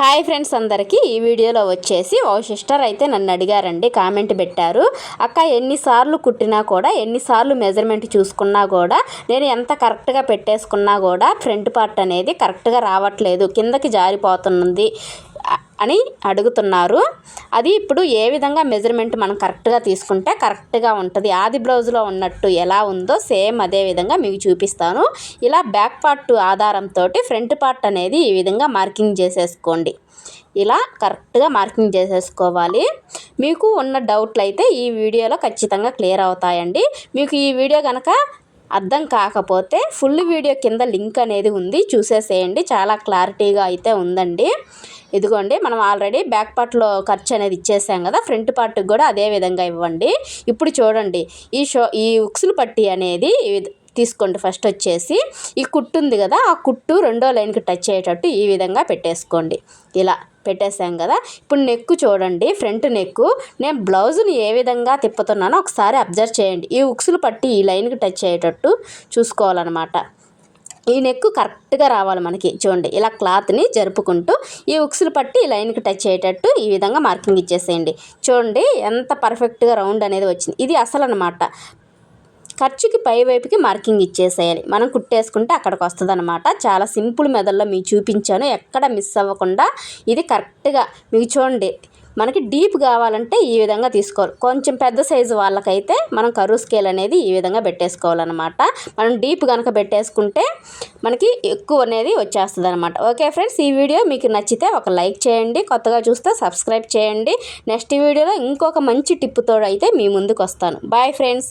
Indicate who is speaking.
Speaker 1: Hi friends అందరికీ ఈ వీడియోలో వచ్చేసి ఓ సిస్టర్ అయితే నన్ను అడిగారండి కామెంట్ పెట్టారు. అక్క ఎన్నిసార్లు కుట్టినా కూడా ఎన్నిసార్లు మెజర్మెంట్ చూసుకున్నా కూడా నేను ఎంత కరెక్ట్గా పెట్టేసుకున్నా కూడా ఫ్రంట్ పార్ట్ అనేది కరెక్ట్గా రావట్లేదు కిందకి జారిపోతున్నది. అని అడుగుతున్నారు. అది ఇప్పుడు ఏ విధంగా మెజర్మెంట్ మనం కరెక్ట్గా తీసుకుంటే కరెక్ట్గా ఉంటుంది? ఆది బ్లౌజ్లో ఉన్నట్టు ఎలా ఉందో సేమ్ అదే విధంగా మీకు చూపిస్తాను. ఇలా బ్యాక్ పార్ట్ ఆధారంతో ఫ్రంట్ పార్ట్ అనేది ఈ విధంగా మార్కింగ్ చేసేసుకోండి. ఇలా కరెక్ట్గా మార్కింగ్ చేసేసుకోవాలి. మీకు ఉన్న డౌట్లు అయితే ఈ వీడియోలో ఖచ్చితంగా క్లియర్ అవుతాయండి. మీకు ఈ వీడియో కనుక అర్థం కాకపోతే ఫుల్ వీడియో కింద లింక్ అనేది ఉంది. చూసేసేయండి. చాలా క్లారిటీగా అయితే ఉందండి. ఇదిగోండి మనం ఆల్రెడీ బ్యాక్ పార్ట్లో ఖర్చు అనేది ఇచ్చేసాం కదా ఫ్రంట్ పార్ట్కి కూడా అదే విధంగా ఇవ్వండి. ఇప్పుడు చూడండి ఈ షో ఈ ఉక్సులు పట్టి అనేది తీసుకోండి ఫస్ట్ వచ్చేసి. ఈ కుట్టు ఉంది కదా ఆ కుట్టు రెండో లైన్కి టచ్ అయ్యేటట్టు ఈ విధంగా పెట్టేసుకోండి. ఇలా పెట్టేసాం కదా ఇప్పుడు నెక్ చూడండి ఫ్రంట్ నెక్ నేను బ్లౌజ్ని ఏ విధంగా తిప్పుతున్నానో ఒకసారి అబ్జర్వ్ చేయండి. ఈ ఉక్సులు పట్టి ఈ లైన్కి టచ్ అయ్యేటట్టు చూసుకోవాలన్నమాట. ఈ నెక్ కరెక్ట్గా రావాలి మనకి. చూడండి ఇలా క్లాత్ని జరుపుకుంటూ ఈ ఉక్సులు పట్టి ఈ లైన్కి టచ్ అయ్యేటట్టు ఈ విధంగా మార్కింగ్ ఇచ్చేసేయండి. చూడండి ఎంత పర్ఫెక్ట్గా రౌండ్ అనేది వచ్చింది. ఇది అసలు అనమాట ఖర్చుకి పై వైపుకి మార్కింగ్ ఇచ్చేసేయాలి. మనం కుట్టేసుకుంటే అక్కడికి వస్తుంది అనమాట చాలా సింపుల్ మెథడ్లో మీకు చూపించాను. ఎక్కడ మిస్ అవ్వకుండా ఇది కరెక్ట్గా మీకు చూడండి మనకి డీప్ కావాలంటే ఈ విధంగా తీసుకోవాలి. కొంచెం పెద్ద సైజు వాళ్ళకైతే మనం కరువు స్కేల్ అనేది ఈ విధంగా పెట్టేసుకోవాలన్నమాట. మనం డీప్ కనుక పెట్టేసుకుంటే మనకి ఎక్కువ అనేది వచ్చేస్తుంది అనమాట ఓకే ఫ్రెండ్స్ ఈ వీడియో మీకు నచ్చితే ఒక లైక్ చేయండి కొత్తగా చూస్తే సబ్స్క్రైబ్ చేయండి. నెక్స్ట్ వీడియోలో ఇంకొక మంచి టిప్పుతో అయితే మీ ముందుకు వస్తాను బాయ్ ఫ్రెండ్స్.